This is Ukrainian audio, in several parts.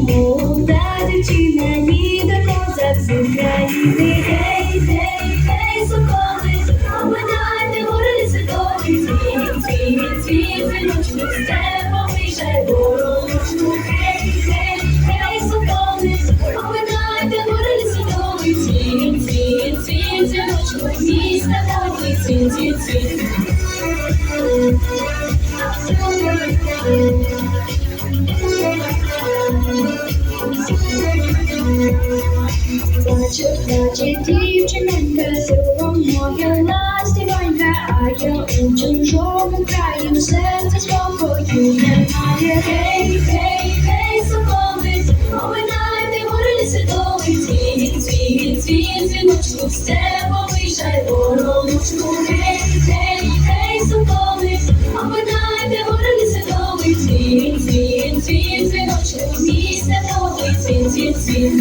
молода дівчина їде козак з України. Гей, гей, гей, соколи, обминайте гори святої, цвіт, цвіт, цвіт, дзвіночку, степом виїжджай гороночку. Гей, гей, гей, соколи, обминайте гори святої, цвіт, цвіт, цвіт, міста цвіт, цвіт, цвіт. Плаче дівчинонька, село моє ластівонька, а я у чужому краї серце спокою немає. Гей, гей, гей, соколи, оминайте гори святої, цвіт, цвіт, цвіт, дзвіночку, степо виїжджай вороночку. Гей, гей, гей, соколи, оминайте гори святої, цвіт, цвіт, цвіт, дзвіночку, місце новий, цвіт, цвіт, цвіт.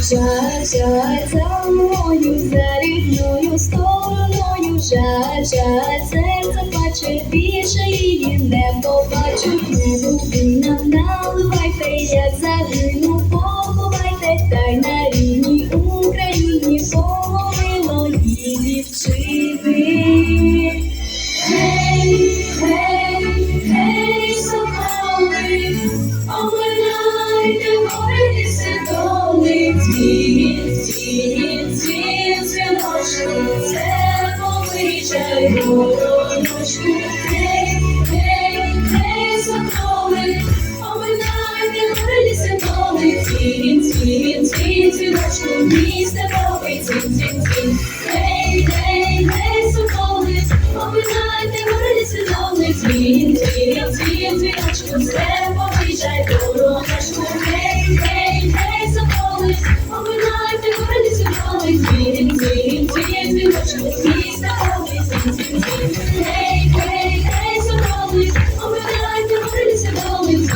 Жаль, жаль, за мною, за рідною стороною, жаль, жаль, серце плаче, більше її не побачу. Не буди нам наливайте, як загину, цвіт, дзвіночку, це повичай гороночку. Гей, гей, гей, соколи, оминайте гори святоли, цвіт, цвіт, цвіт, дзвіночку, місце повий, цвіт, цвіт, цвіт. Гей, гей, гей, соколи, оминайте гори святоли, цвіт, цвіт, цвіт, дзвіночку, все повиїжджай короночку.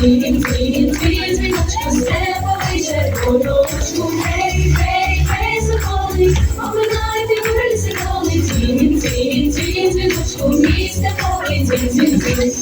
Він, він, він, дзвіночко, з неба вийде, порочку, гей, гей, гей, законний, обминайте крильці коли, дзвін, дзвін, дзвін, дзвіночку, місце полить, дзвін, дзвін, дзвін.